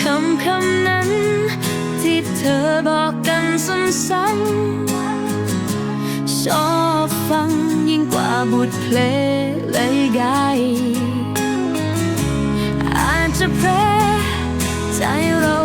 คำคำนั้น ที่เธอบอกกันซ้ำๆชอบฟังยิ่งกว่าบทเพลงเลยไกอาจจะเพลใจเรา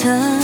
사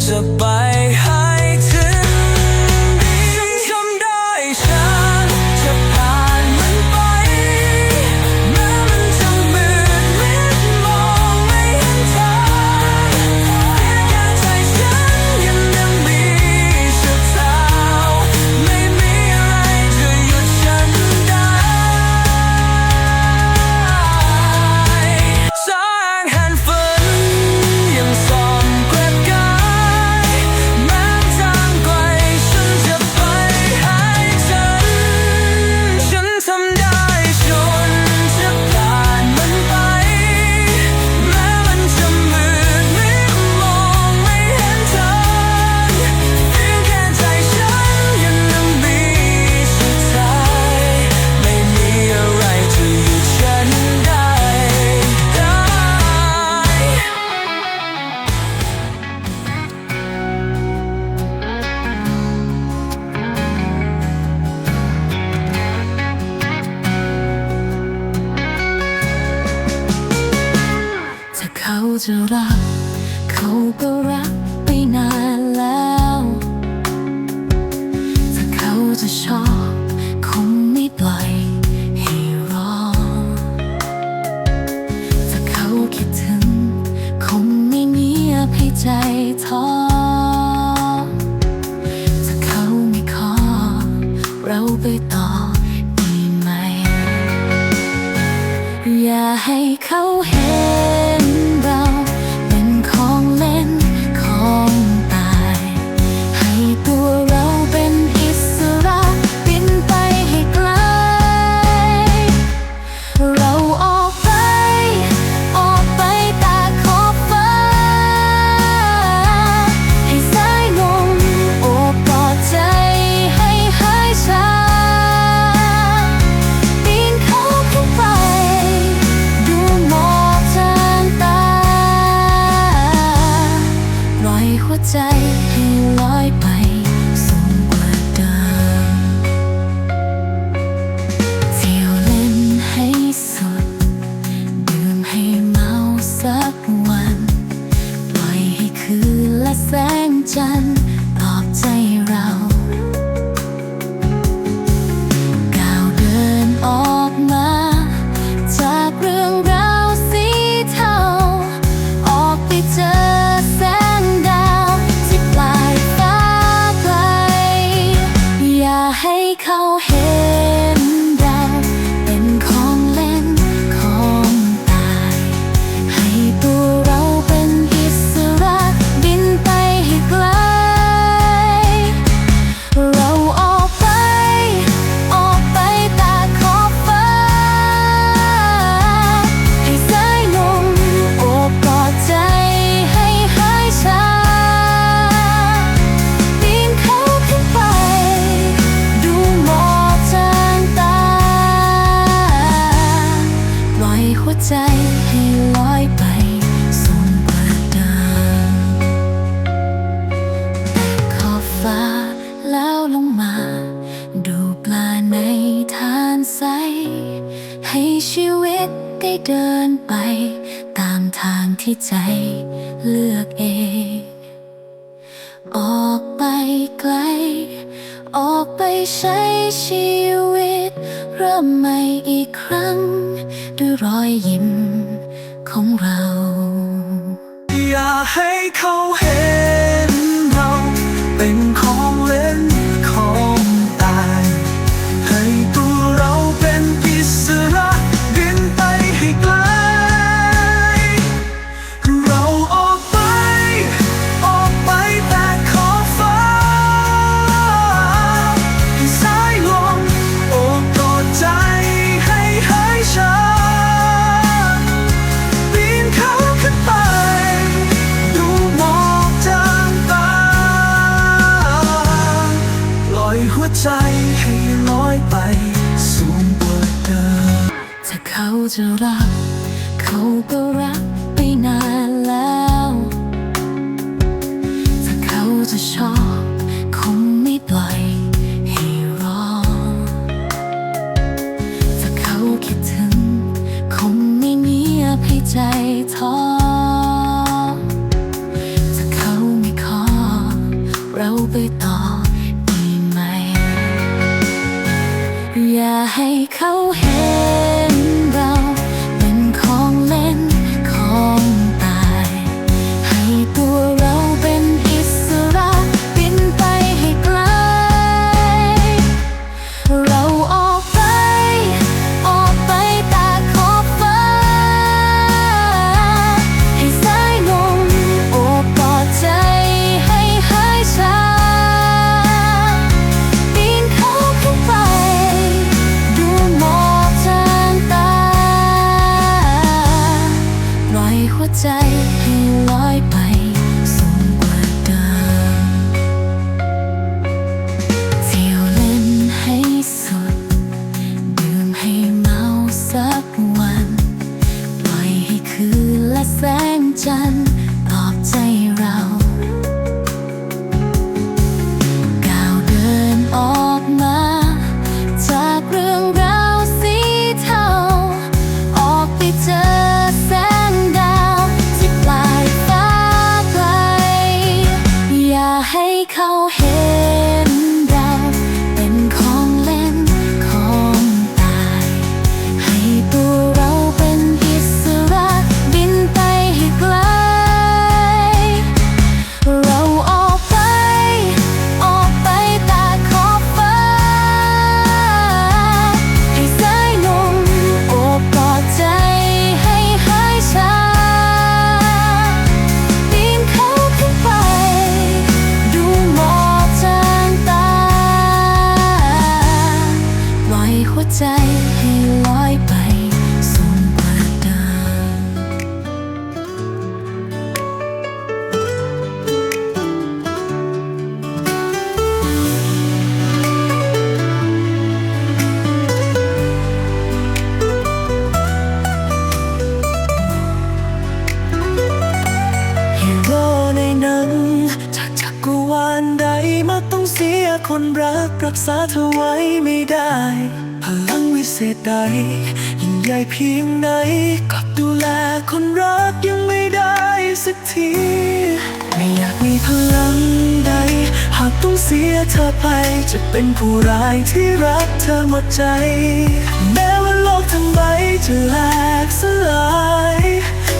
to buy ที่ใจเลือกเอง ออกไปไกล ออกไปใช้ชีวิต เริ่มใหม่อีกครั้ง ด้วยรอยยิ้มของเรา คนรักรักษาเธอไว้ไม่ได้ พลังวิเศษใด ยิ่งใหญ่เพียงไหนกับดูแลคนรักยังไม่ได้สักที ไม่อยากมีพลังใด หากต้องเสียเธอไป จะเป็นผู้ร้ายที่รักเธอหมดใจ แม้ว่าโลกทั้งใบจะแหลกสลาย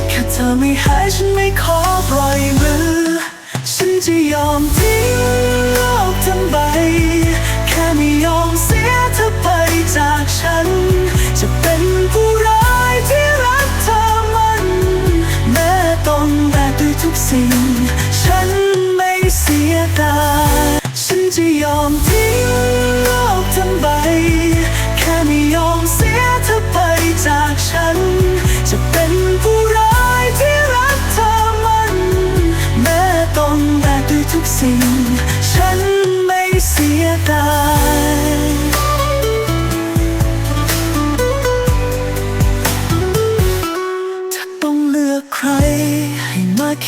แค่เธอไม่หายฉันไม่ขอปล่อยมือ ฉันจะยอมทิ้ง ทั้งใบ แค่ไม่ยอมเสียเธอไปจากฉัน จะเป็นผู้ร้ายที่รักเธอมัน แม้ต้องแบกด้วยทุกสิ่ง ฉันไม่เสียดายฉันจะยอมที่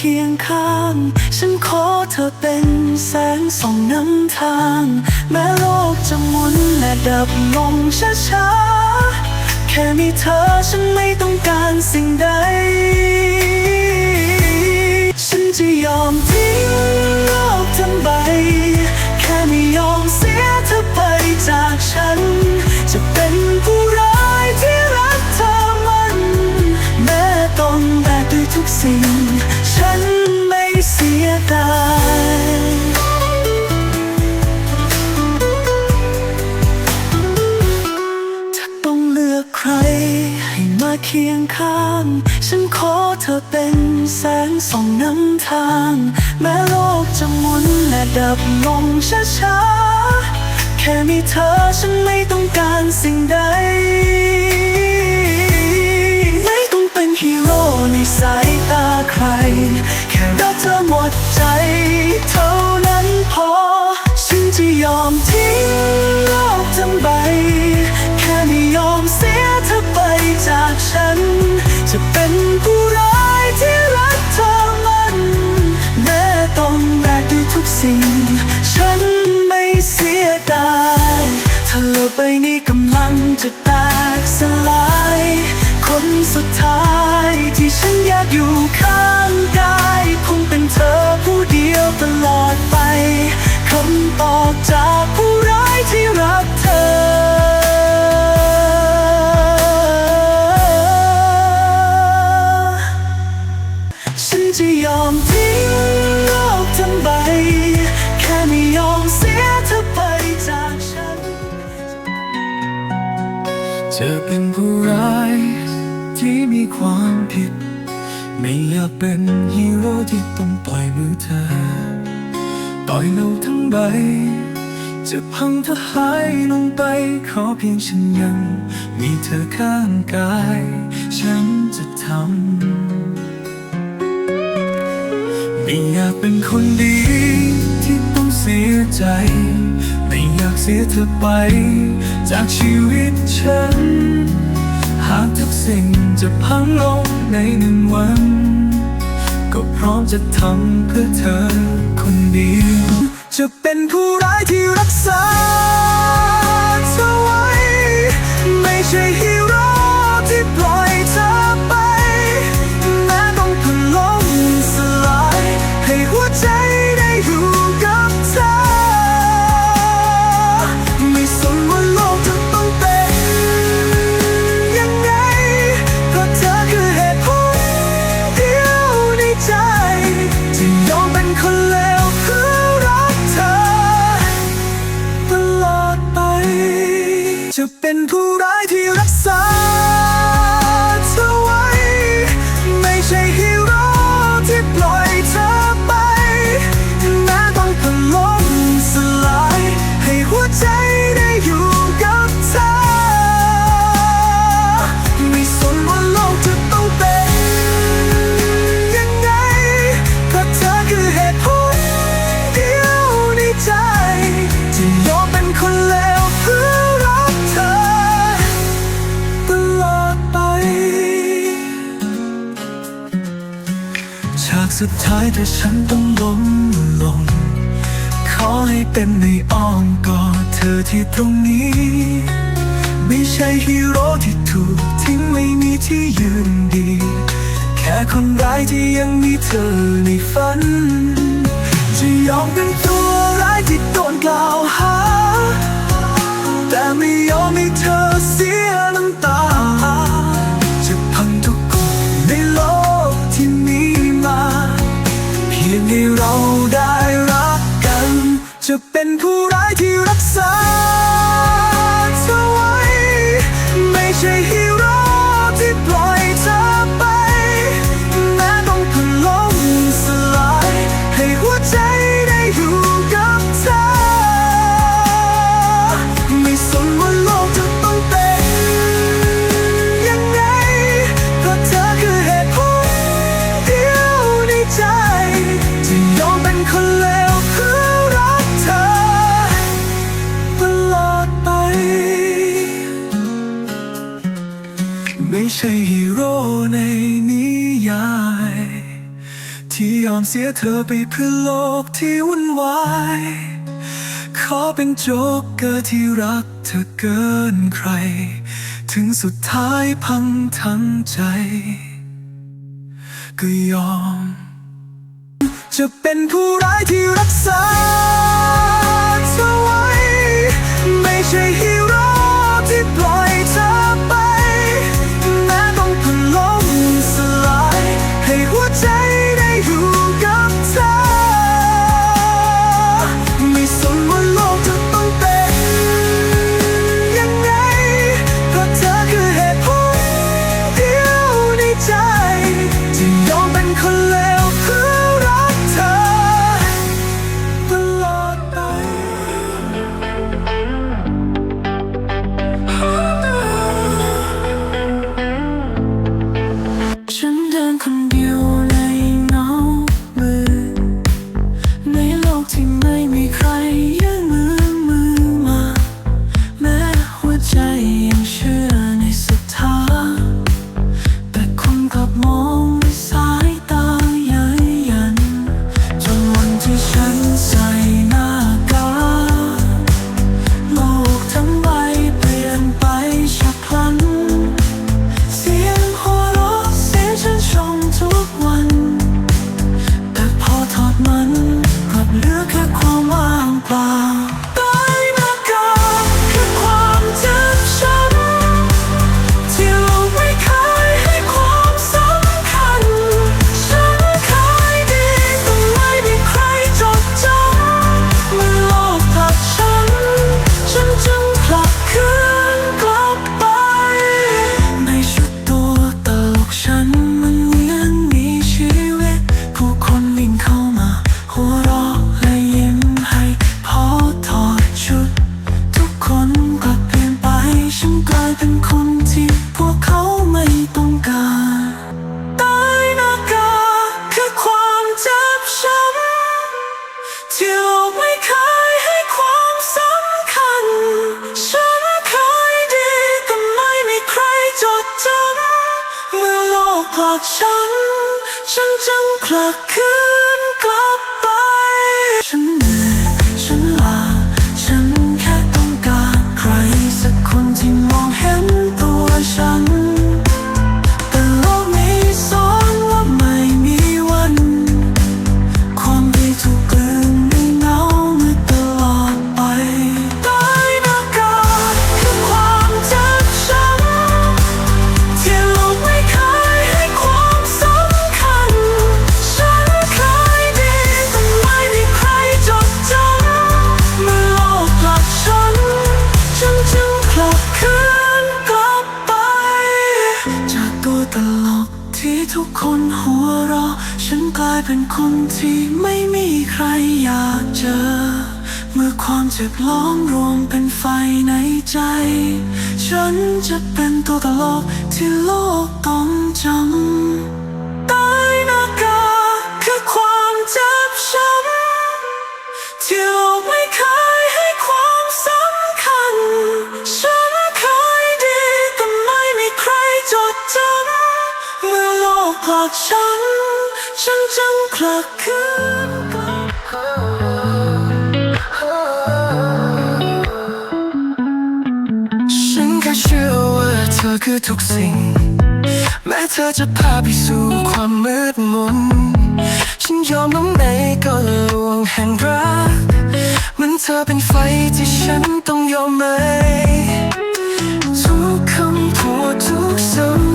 คียงข้าง ฉันขอเธอเป็นแสงส่องนำทาง แม้โลกจะหมุนและดับลงช้าๆ แค่มีเธอฉันไม่ต้องการสิ่งใด ฉันจะยอมทิ้งโลกทั้งใบ แค่ไม่ยอมเสียเธอไปจากฉัน จะเป็นผู้ร้ายที่รักเธอมัน แม้ต้องแบกด้วยทุกสิ่ง สียดายถ้าต้องเลือกใคร ให้มาเคียงข้าง ฉันขอเธอเป็นแสงส่องนำทาง แม้โลกจะหมุนและดับลงช้าๆ แค่มีเธอฉันไม่ต้องการสิ่งใด ไม่ต้องเป็นฮีโร่ในสายตาใคร เธอหมดใจ เท่านั้นพอ ฉันจะยอมทิ้งโลกทั้งใบ แค่ไม่ยอมเสียเธอไปจากฉัน จะเป็นผู้ร้ายที่รักเธอมันแม้ต้องแบกด้วยทุกสิ่ง ฉันไม่เสียดายถ้าโลกใบนี้กำลังจะแตกสลาย คนสุดท้ายที่ฉันอยากอยู่ ต่อยโลกทั้งใบ จะพังถ้าหายลงไป ขอเพียงฉันยัง มีเธอข้างกาย ฉันจะทำ ไม่อยากเป็นคนดี ที่ต้องเสียใจ ไม่อยากเสียเธอไป จากชีวิตฉัน หากทุกสิ่งจะพังลงในหนึ่งวัน ก็พร้อมจะทำเพื่อเธอคนเดียว จะเป็นผู้ร้ายที่รักษา ถ้าฉันต้องล้มลง ขอให้เป็นในอ้อมกอดเธอที่ตรงนี้ ไม่ใช่ฮีโร่ที่ถูกทิ้งไม่มีที่ยืนดี แค่คนร้ายที่ยังมีเธอในฝัน จะยอมเป็นตัวร้ายที่โดนกล่าวหา แต่ไม่ยอมให้เธอเสียน้ำตา ที่เราได้รักกัน จะเป็นคู่ สียเธอไปเพื่อโลกที่วุ่นวาย ขอเป็นโจ๊กเกอร์ที่รักเธอเกินใคร ถึงสุดท้ายพังทั้งใจ ก็ยอม จะเป็นผู้ร้ายที่รักษาเธอไว้ ไม่ใช่ ธอคือทุกสิ่ง แม้เธอจะพาไปสู่ความมืดมน ฉันยอมล้มในก็ลวงแห่งรัก มันเธอเป็นไฟที่ฉันต้องยอมไหมทุกคำพูดทุกสำ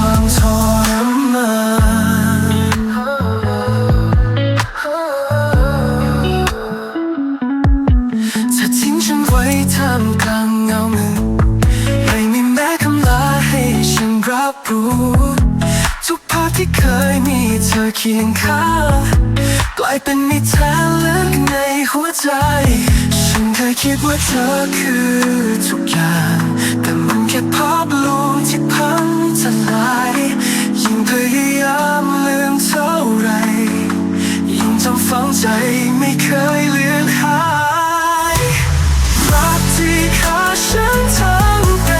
Someone's heart คิดว่าเธอคือทุกอย่าง แต่มันแค่ภาพลวงที่พังทลายยิ่งพยายามลืมเท่าไร ยิ่งจำฝังใจไม่เคยเลือนหายรักที่ขาฉันทั้งเป็น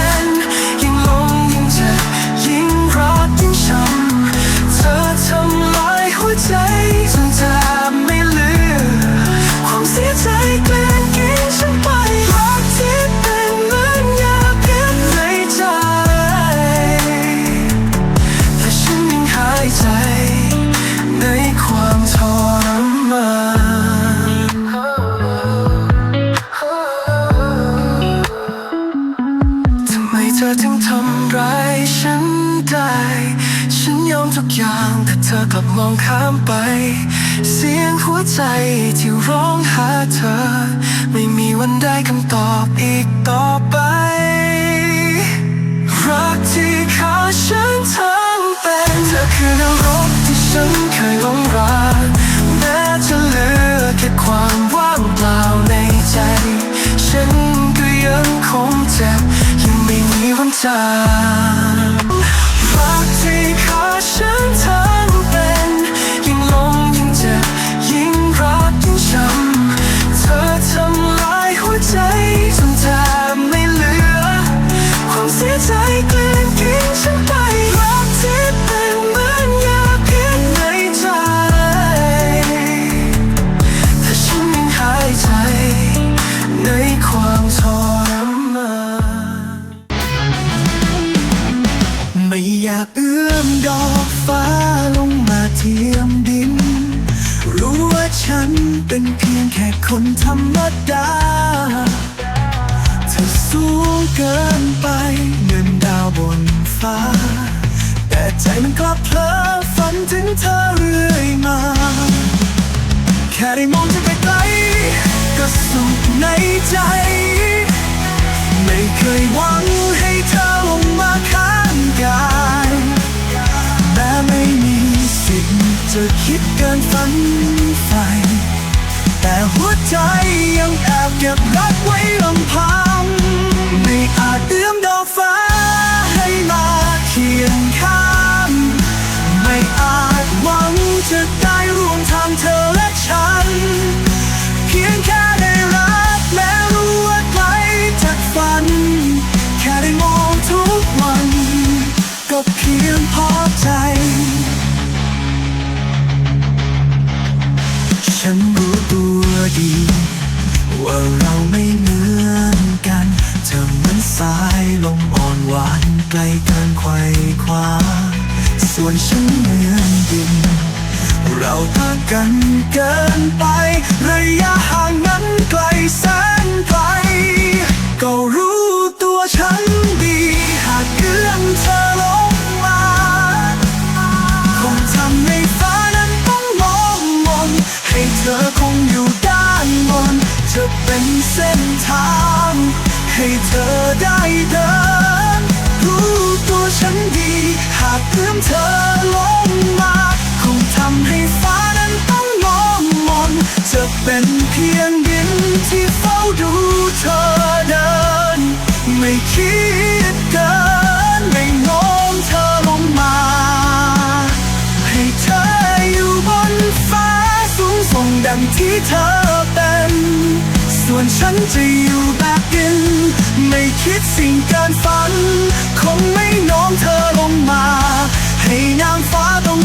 จะคิดเกินฝันใฝ่แต่หัวใจยังแอบเก็บรักไว้ลำพัง ไม่อาจเอื้อมดอกฟ้าให้มาเคียงข้าง ไม่อาจหวังจะได้ร่วมทางเธอและฉัน เพียงแค่ได้รักแม้รู้ว่าไกลจากฝัน แค่ได้มองทุกวัน ก็เพียงพอใจ ดี ว่าเราไม่เหมือนกัน เธอเหมือนสายลมอ่อนหวานไกลเกินไขว่คว้า ส่วนฉันเหมือนดิน เราต่ากันเกินไป ระยะห่างนั้นไกลแสนไกล ก็รู้ตัวฉัน เธอเดินไม่คิดเกินไม่งมเธอลงมา ให้เธออยู่บนฟ้าสูงส่งดังที่เธอเป็น ส่วนฉันจะอยู่แบบดิน ไม่คิดสิ่งเกินฝัน คงไม่น้อมเธอลงมา ให้นางฟ้าต้อง